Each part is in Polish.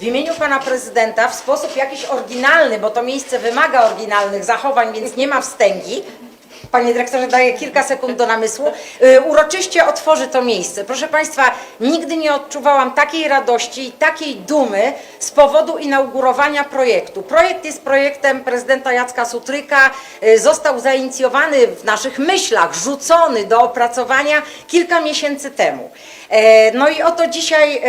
W imieniu pana prezydenta w sposób jakiś oryginalny, bo to miejsce wymaga oryginalnych zachowań, więc nie ma wstęgi. Panie dyrektorze, daję kilka sekund do namysłu. Y, Uroczyście otworzy to miejsce. Proszę Państwa, nigdy nie odczuwałam takiej radości i takiej dumy z powodu inaugurowania projektu. Projekt jest projektem prezydenta Jacka Sutryka. y, Został zainicjowany w naszych myślach, rzucony do opracowania kilka miesięcy temu. E, No i oto dzisiaj e,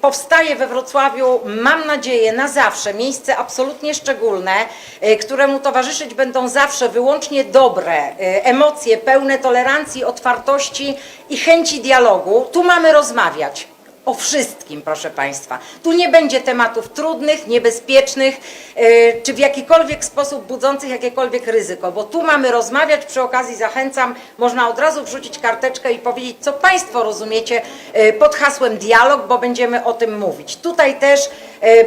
powstaje we Wrocławiu, mam nadzieję, na zawsze miejsce absolutnie szczególne, e, któremu towarzyszyć będą zawsze wyłącznie dobre e, emocje, pełne tolerancji, otwartości i chęci dialogu. Tu mamy rozmawiać. O wszystkim, proszę Państwa. Tu nie będzie tematów trudnych, niebezpiecznych, e, czy w jakikolwiek sposób budzących jakiekolwiek ryzyko, bo tu mamy rozmawiać. Przy okazji zachęcam, można od razu wrzucić karteczkę i powiedzieć, co Państwo rozumiecie e, pod hasłem dialog, bo będziemy o tym mówić. Tutaj też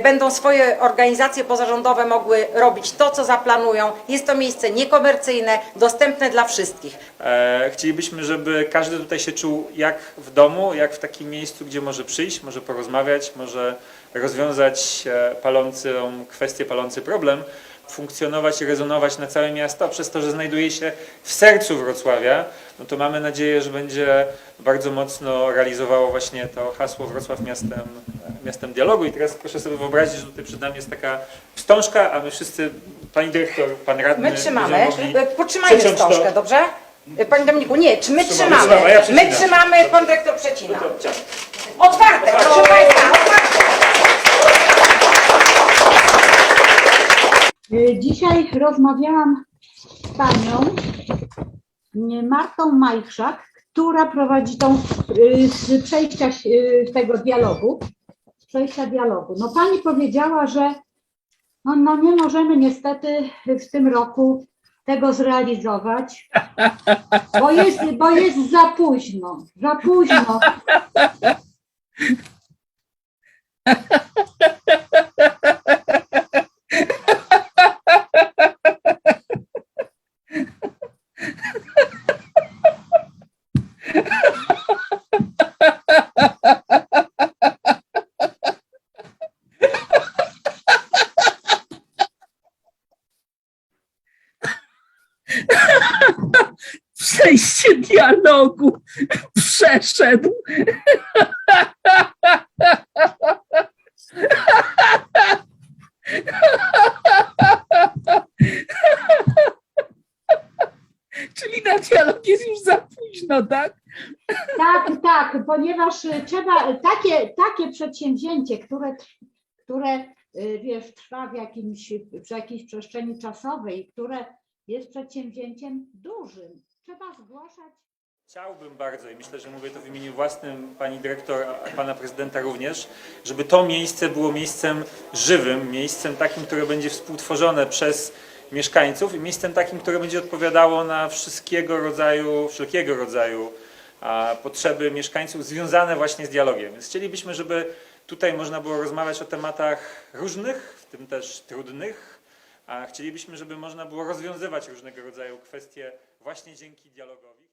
będą swoje organizacje pozarządowe mogły robić to, co zaplanują. Jest to miejsce niekomercyjne, dostępne dla wszystkich. E, Chcielibyśmy, żeby każdy tutaj się czuł jak w domu, jak w takim miejscu, gdzie może przyjść, może porozmawiać, może rozwiązać e, palącą kwestię, palący problem, funkcjonować i rezonować na całe miasto, przez to, że znajduje się w sercu Wrocławia, no to mamy nadzieję, że będzie bardzo mocno realizowało właśnie to hasło Wrocław miastem, miastem dialogu. I teraz proszę sobie wyobrazić, że tutaj przed nami jest taka wstążka, a my wszyscy, pani dyrektor, pan radny, My trzymamy. mogli E, Potrzymajmy przeciąć to. wstążkę, dobrze? E, Panie Dominiku, nie, czy my Trzymamy, trzymamy? ja My trzymamy, pan dyrektor przecina. Ciach. Otwarte, proszę Państwa, otwarte. Y, Dzisiaj rozmawiałam z panią Martą Majchrzak, która prowadzi tą y, z przejścia y, tego dialogu, z przejścia dialogu. No pani powiedziała, że no, no nie możemy niestety w tym roku tego zrealizować, bo jest, bo jest za późno, za późno. Przejście dialogu przeszedł. Czyli na dialog jest już za późno, tak? Tak, tak, ponieważ trzeba takie, takie przedsięwzięcie, które, które y, wiesz, trwa w, jakimś, w jakiejś przestrzeni czasowej, które jest przedsięwzięciem dużym, trzeba zgłaszać. Chciałbym bardzo i myślę, że mówię to w imieniu własnym pani dyrektor, a pana prezydenta również, żeby to miejsce było miejscem żywym, miejscem takim, które będzie współtworzone przez mieszkańców i miejscem takim, które będzie odpowiadało na wszystkiego rodzaju, wszelkiego rodzaju a, potrzeby mieszkańców związane właśnie z dialogiem. Więc chcielibyśmy, żeby tutaj można było rozmawiać o tematach różnych, w tym też trudnych, a chcielibyśmy, żeby można było rozwiązywać różnego rodzaju kwestie właśnie dzięki dialogowi.